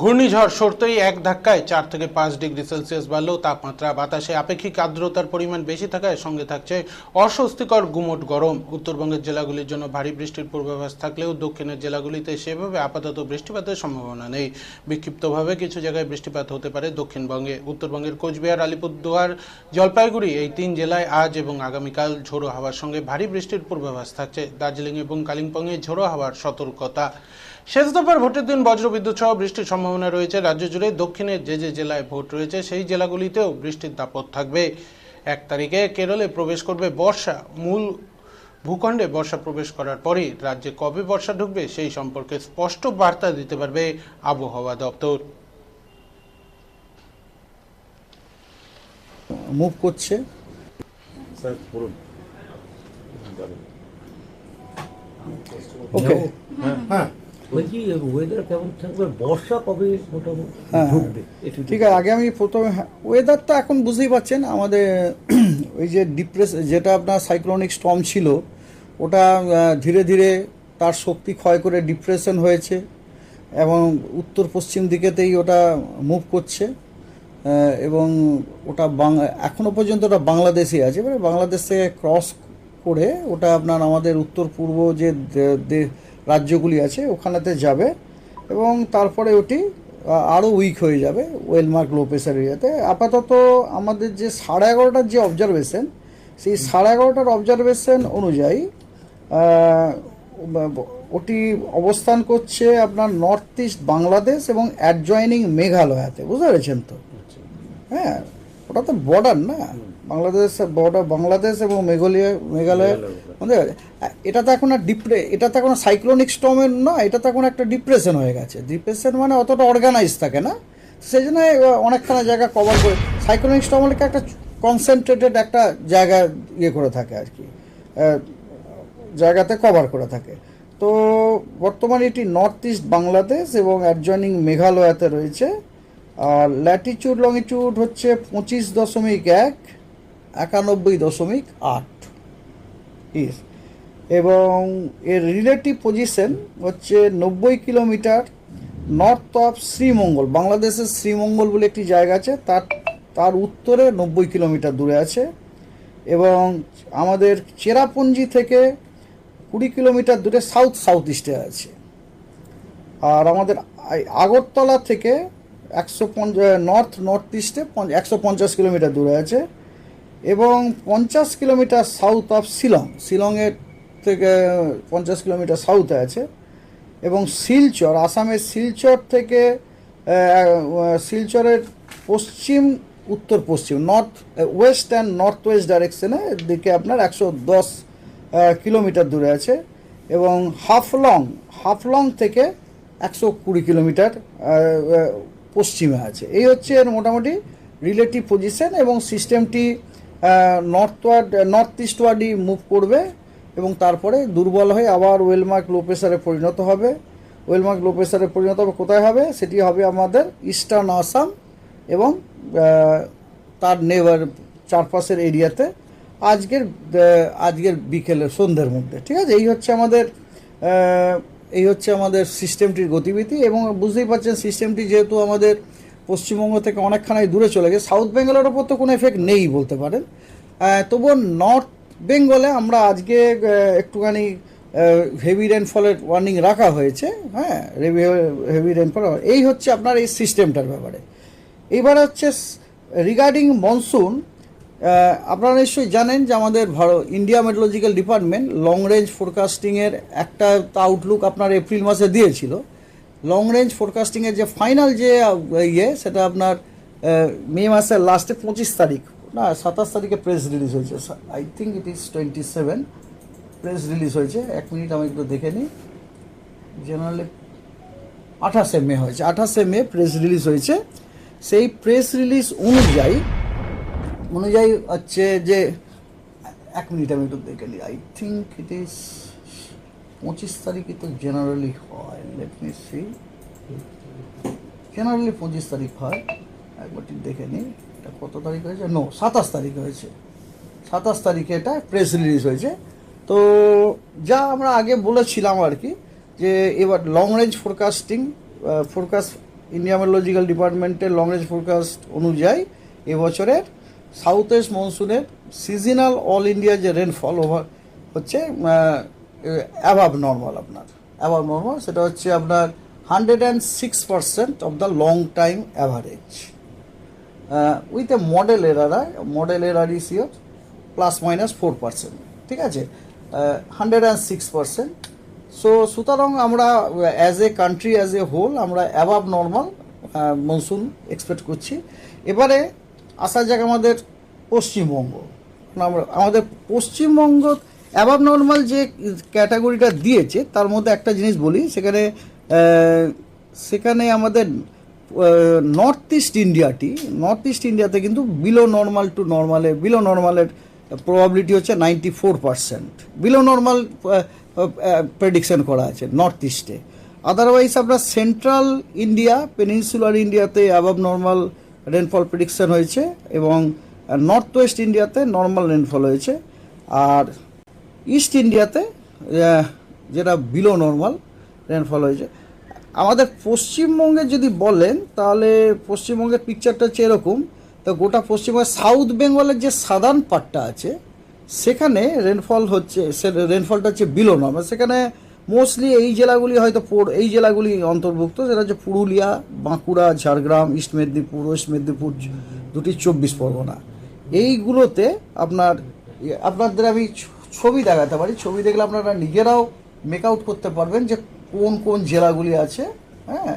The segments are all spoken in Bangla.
ঘূর্ণিঝড় সরতেই এক ধাক্কায় চার থেকে পাঁচ ডিগ্রি সেলসিয়াস বাড়লেও তাপমাত্রা, বাতাসে আপেক্ষিক আর্দ্রতার পরিমাণ বেশি থাকায় সঙ্গে থাকছে অস্বস্তিকর গুমট গরম। উত্তরবঙ্গের জেলাগুলির জন্য ভারী বৃষ্টির পূর্বাভাস থাকলেও দক্ষিণের জেলাগুলিতে সেভাবে আপাতত বৃষ্টিপাতের সম্ভাবনা নেই। বিক্ষিপ্তভাবে কিছু জায়গায় বৃষ্টিপাত হতে পারে দক্ষিণবঙ্গে। উত্তরবঙ্গের কোচবিহার, আলিপুরদুয়ার, জলপাইগুড়ি এই তিন জেলায় আজ এবং আগামীকাল ঝোড়ো হাওয়ার সঙ্গে ভারী বৃষ্টির পূর্বাভাস থাকছে। দার্জিলিং এবং কালিম্পংয়ে ঝোড়ো হাওয়ার সতর্কতা। শেষ দফার ভোটের দিন বজ্রবিদ্যুৎ সহ বৃষ্টির সম্ভাবনা রয়েছে। রাজ্য জুড়ে দক্ষিণের যে যে জেলায় ভোট রয়েছে সেই জেলাগুলিতেও বৃষ্টির দাপট থাকবে। এক তারিখে কেরলে প্রবেশ করবে বর্ষা। মূল ভূখণ্ডে বর্ষা প্রবেশ করার পরই রাজ্যে কবে বর্ষা ঢুকবে সেই সম্পর্কে স্পষ্ট বার্তা দিতে পারবে আবহাওয়া দপ্তর। মুভ করছে। স্যার বলুন। ওকে হ্যাঁ। বলছি ওয়েদার কেমন থাকবে? বর্ষা কবে মোটামুটি হ্যাঁ, ঢুকবে? ঠিক আছে আগে আমি প্রথমে ওয়েদারটা এখন বুঝতেই পারছেন আমাদের ওই যে ডিপ্রেস যেটা আপনার সাইক্লোনিক স্টর্ম ছিল ওটা ধীরে ধীরে তার শক্তি ক্ষয় করে ডিপ্রেশন হয়েছে এবং উত্তর পশ্চিম দিকেতেই ওটা মুভ করছে এবং ওটা বাং এখনও পর্যন্ত ওটা বাংলাদেশে আছে এবারে বাংলাদেশ থেকে ক্রস করে ওটা আপনার আমাদের উত্তর পূর্ব যে রাজ্যগুলি আছে ওখানেতে যাবে এবং তারপরে ওটি আরও উইক হয়ে যাবে ওয়েলমার্ক লো প্রেশার এরিয়াতে। আপাতত আমাদের যে সাড়ে এগারোটার যে অবজারভেশন সেই সাড়ে এগারোটার অবজারভেশন অনুযায়ী ওটি অবস্থান করছে আপনার নর্থ ইস্ট বাংলাদেশ এবং অ্যাডজয়নিং মেঘালয়াতে। বুঝতে পেরেছেন তো? হ্যাঁ ওটা তো বর্ডার না? বাংলাদেশ বর্ডার বাংলাদেশ এবং মেঘালয় মেঘালয়। বুঝতে? এটা তো এখন আর ডিপ্রে এটা তো এখন সাইক্লোনিক স্টর্মের না এটা তো এখন একটা ডিপ্রেশন হয়ে গেছে। ডিপ্রেশন মানে অতটা অর্গানাইজ থাকে না। সেই জন্য অনেকখানা জায়গা কভার করে সাইক্লোনিক স্টর্ম হলে একটা কনসেন্ট্রেটেড একটা জায়গা ইয়ে করে থাকে আর কি। জায়গাতে কভার করে থাকে। তো বর্তমানে এটি নর্থ ইস্ট বাংলাদেশ এবং অ্যাডজয়নিং মেঘালয়াতে রয়েছে। আর ল্যাটিচিউড লংিটিউড হচ্ছে পঁচিশ দশমিক এক, একানব্বই দশমিক আট। ইস এবং এর রিলেটিভ পজিশন হচ্ছে নব্বই কিলোমিটার নর্থ অফ শ্রীমঙ্গল, বাংলাদেশের শ্রীমঙ্গল বলে একটি জায়গা আছে, তার তার উত্তরে নব্বই কিলোমিটার দূরে আছে এবং আমাদের চেরাপুঞ্জি থেকে কুড়ি কিলোমিটার দূরে সাউথ সাউথ ইস্টে আছে। আর আমাদের আগরতলা থেকে একশো নর্থ নর্থ ইস্টে একশো পঞ্চাশ কিলোমিটার দূরে আছে। এবং পঞ্চাশ কিলোমিটার সাউথ অফ শিলং শিলংয়ের থেকে পঞ্চাশ কিলোমিটার সাউথে আছে। এবং শিলচর, আসামের শিলচর থেকে শিলচরের পশ্চিম উত্তর পশ্চিম north west and north west ডাইরেকশনে দিকে আপনার একশো দশ কিলোমিটার দূরে আছে। এবং হাফলং হাফলং থেকে একশো কুড়ি কিলোমিটার পশ্চিমে আছে। এই হচ্ছে এর মোটামুটি রিলেটিভ পজিশন এবং সিস্টেমটি নর্থওয়ার্ড নর্থ ইস্টওয়ার্ডই মুভ করবে এবং তারপরে দুর্বল হয়ে আবার ওয়েলমার্ক লো প্রেশারে পরিণত হবে। ওয়েলমার্ক লো প্রেশারে পরিণত হবে কোথায় হবে? সেটি হবে আমাদের ইস্টার্ন আসাম এবং তার নেভার চারপাশের এরিয়াতে আজকের আজকের বিকেলের সন্ধ্যের মধ্যে। ঠিক আছে? এই হচ্ছে আমাদের এই হচ্ছে আমাদের সিস্টেমটির গতিবিধি এবং বুঝতেই পারছেন সিস্টেমটি যেহেতু আমাদের পশ্চিমবঙ্গ থেকে অনেকখানি দূরে চলে গেছে। সাউথ বেঙ্গলের ওপর তো কোনো এফেক্ট নেই বলতে পারেন। তবুও নর্থ বেঙ্গলে আমরা আজকে একটুখানি হেভি রেনফলের ওয়ার্নিং রাখা হয়েছে। হ্যাঁ হেভি রেনফল এই হচ্ছে আপনার এই সিস্টেমটার ব্যাপারে। এবার হচ্ছে রিগার্ডিং মনসুন আপনারা নিশ্চয়ই জানেন যে আমাদের Bharat India metrological department long range ফোরকাস্টিংয়ের একটা আউটলুক আপনার এপ্রিল মাসে দিয়েছিল। লং রেঞ্জ ফোরকাস্টিংয়ের যে ফাইনাল যে ইয়ে সেটা আপনার মে মাসের লাস্টে পঁচিশ তারিখ। না, সাতাশ তারিখে প্রেস রিলিজ হয়েছে। I think it is twenty seven press release হয়েছে। এক মিনিট আমি একটু দেখে নিই। জেনারেলি আঠাশে মে হয়েছে। আঠাশে মে প্রেস রিলিজ হয়েছে। সেই প্রেস রিলিজ অনুযায়ী অনুযায়ী হচ্ছে যে, এক মিনিট আমি একটু দেখে নিই। আই থিঙ্ক ইট ইজ পঁচিশ তারিখে তো জেনারেলি হয় লেট মি সি জেনারেলি পঁচিশ তারিখ হয়, একবার ঠিক দেখে নিই, এটা কত তারিখ হয়েছে? নো সাতাশ তারিখ হয়েছে। সাতাশ তারিখে এটা প্রেস রিলিজ হয়েছে। তো যা আমরা আগে বলেছিলাম আর কি, যে এবার long range forecasting forecast India meteorological ডিপার্টমেন্টের লং রেঞ্জ ফোরকাস্ট অনুযায়ী এবছরের সাউথ ওয়েস্ট মনসুনের সিজনাল অল ইন্ডিয়া যে রেনফল ওভার হচ্ছে অ্যাভাব নর্মাল আপনার। অ্যাভাব নর্মাল সেটা হচ্ছে আপনার hundred and six percent of the long time average with a model error model error is your plus minus four percent ঠিক আছে? Hundred and six percent so সুতরাং আমরা as a country as a whole আমরা অ্যাবাভ নর্মাল মনসুন এক্সপেক্ট করছি। এবারে আসা যাক আমাদের পশ্চিমবঙ্গ। আমরা, আমাদের পশ্চিমবঙ্গ অ্যাবাভ নর্মাল যে ক্যাটাগরিটা দিয়েছে, তার মধ্যে একটা জিনিস বলি, সেখানে সেখানে আমাদের নর্থ ইস্ট ইন্ডিয়াটি নর্থ ইস্ট ইন্ডিয়াতে কিন্তু বিলো নর্মাল টু নর্মালে বিলো নর্মালের প্রবাবিলিটি হচ্ছে ninety four percent below normal prediction করা আছে নর্থ ইস্টে আদারওয়াইজ আপনার সেন্ট্রাল ইন্ডিয়া পেনিনসুলার ইন্ডিয়াতে অ্যাবাব নর্মাল রেনফল প্রেডিকশন হয়েছে এবং নর্থ ওয়েস্ট ইন্ডিয়াতে নর্মাল রেনফল হয়েছে। আর ইস্ট ইন্ডিয়াতে যেটা বিলো নর্মাল রেনফল হয়েছে। আমাদের পশ্চিমবঙ্গে যদি বলেন, তাহলে পশ্চিমবঙ্গের পিকচারটা হচ্ছে এরকম। তো গোটা পশ্চিমবঙ্গের সাউথ বেঙ্গলের যে সাদার্ন পার্টটা আছে, সেখানে রেনফল হচ্ছে, সে রেনফলটা হচ্ছে বিলো নর্মাল সেখানে মোস্টলি এই জেলাগুলি হয়তো এই জেলাগুলি অন্তর্ভুক্ত, সেটা হচ্ছে পুরুলিয়া, বাঁকুড়া, ঝাড়গ্রাম ইস্ট মেদিনীপুর ওয়েস্ট মেদিনীপুর দুটি চব্বিশ পরগনা। এইগুলোতে আপনার, আপনাদের আমি ছবি দেখাতে পারি। ছবি দেখলে আপনারা নিজেরাও মেক আউট করতে পারবেন যে কোন কোন জেলাগুলি আছে হ্যাঁ?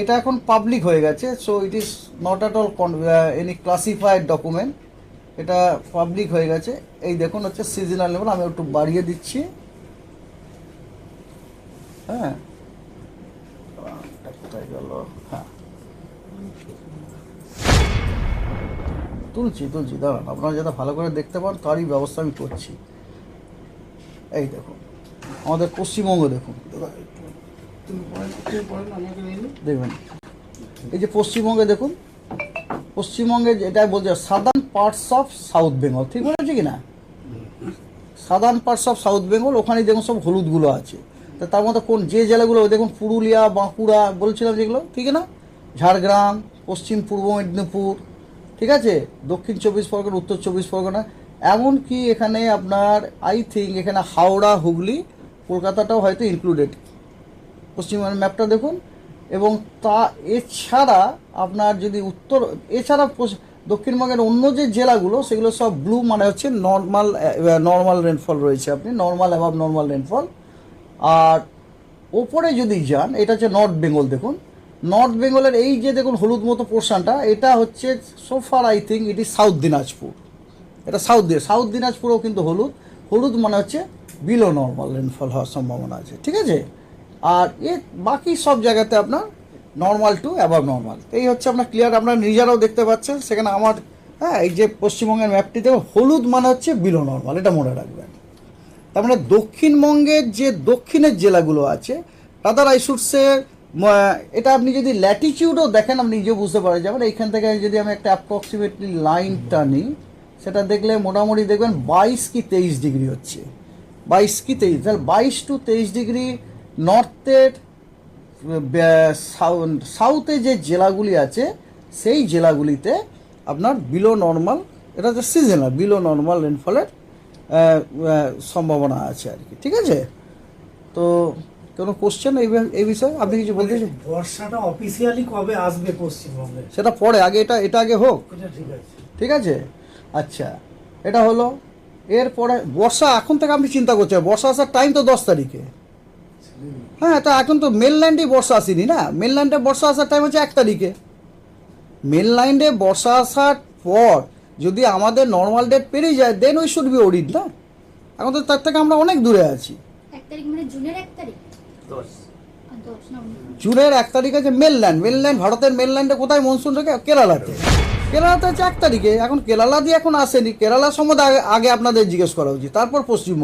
এটা এখন পাবলিক হয়ে গেছে so it is not at all any classified document এটা পাবলিক হয়ে গেছে। এই দেখুন হচ্ছে সিজনাল লেভেল আমি একটু বাড়িয়ে দিচ্ছি। হ্যাঁ? গেল হ্যাঁ। তুলছি তুলছি দাঁড়ান আপনারা যাতে ভালো করে দেখতে পান তারই ব্যবস্থা আমি করছি। এই দেখুন আমাদের পশ্চিমবঙ্গ দেখুন। দেখবেন। এই যে পশ্চিমবঙ্গে দেখুন পশ্চিমবঙ্গে যেটা বলছে southern parts of south Bengal ঠিক বলেছি কি না? Southern parts of south Bengal ওখানে দেখুন সব হলুদগুলো আছে। তা তার মধ্যে কোন যে জেলাগুলো দেখুন পুরুলিয়া বাঁকুড়া বলছিলাম যেগুলো ঠিক না? ঝাড়গ্রাম পশ্চিম পূর্ব মেদিনীপুর ঠিক আছে? দক্ষিণ চব্বিশ পরগনা, উত্তর চব্বিশ পরগনা। এমনকি এখানে আপনার আই থিঙ্ক এখানে হাওড়া, হুগলি, কলকাতাটাও হয়তো ইনক্লুডেড পশ্চিমবঙ্গের ম্যাপটা দেখুন। এবং তা, এছাড়া আপনার যদি উত্তর, এছাড়া দক্ষিণবঙ্গের অন্য যে জেলাগুলো, সেগুলো সব ব্লু মানে হচ্ছে নর্মাল নর্মাল রেনফল রয়েছে আপনি। নর্মাল অ্যাভাব নর্মাল রেনফল আর ওপরে যদি যান, এটা হচ্ছে নর্থ বেঙ্গল দেখুন। নর্থ বেঙ্গলের এই যে দেখুন হলুদ মতো পোর্শনটা এটা হচ্ছে so far I think it is south Dinajpur এটা সাউথ দিয়ে সাউথ দিনাজপুরেও কিন্তু হলুদ। হলুদ মানে হচ্ছে বিলো নর্মাল রেনফল হওয়ার সম্ভাবনা আছে, ঠিক আছে? আর এ বাকি সব জায়গাতে আপনার নর্মাল টু অ্যাবাভ নর্মাল এই হচ্ছে আপনার ক্লিয়ার আপনার নিজেরাও দেখতে পাচ্ছেন। সেখানে আমার হ্যাঁ এই যে পশ্চিমবঙ্গের ম্যাপটিতে হলুদ মানে হচ্ছে বিলো নর্মাল এটা মনে রাখবেন। তার মানে দক্ষিণবঙ্গের যে দক্ষিণের জেলাগুলো আছে রাদার আই শুডসে এটা আপনি যদি ল্যাটিটিউডও দেখেন, আপনি নিজেও বুঝতে পারা যাবেন এইখান থেকে যদি আমি একটা অ্যাপ্রক্সিমেটলি লাইন টানি, সেটা দেখলে মোটামুটি দেখবেন বাইশ কি তেইশ ডিগ্রি হচ্ছে। বাইশ কি তেইশ, তাহলে বাইশ টু তেইশ ডিগ্রি নর্থের সাউথে যে জেলাগুলি আছে, সেই জেলাগুলিতে আপনার বিলো নর্মাল এটা হচ্ছে সিজনাল বিলো নর্মাল রেনফলের সম্ভাবনা আছে আর কি। ঠিক আছে? তো কোনো কোশ্চেন এই বিষয়ে আপনি কিছু বলতে চান? বর্ষাটা অফিসিয়ালি কবে আসবে পশ্চিমবঙ্গে? সেটা পরে আগে এটা এটা আগে হোক। ঠিক আছে। ঠিক আছে? আচ্ছা এটা হলো এরপরে বর্ষা এখন থেকে আপনি চিন্তা করছেন বর্ষা আসার টাইম তো দশ তারিখে। হ্যাঁ তা এখন তো মেনল্যান্ডে বর্ষা আসেনি না? মেনল্যান্ডে বর্ষা আসার টাইম হচ্ছে এক তারিখে। মেনল্যান্ডে বর্ষা আসার পর যদি আমাদের নর্মাল ডেট পেরিয়ে যায় দেন ওই শুড বি ওরিড না? এখন তো তার থেকে আমরা অনেক দূরে আছি। এক তারিখ মানে জুনের এক তারিখ? জুনের এক তারিখ আছে মেনল্যান্ড মেনল্যান্ড ভারতের মেনল্যান্ডে কোথায়? মনসুন রেখে কেরালাতে। কেরালাতে হচ্ছে এক তারিখে। এখন কেরালা দিয়ে এখন আসেনি। কেরালা সম্বন্ধে আগে আগে আপনাদের জিজ্ঞেস করা উচিত। তারপর পশ্চিমবঙ্গ।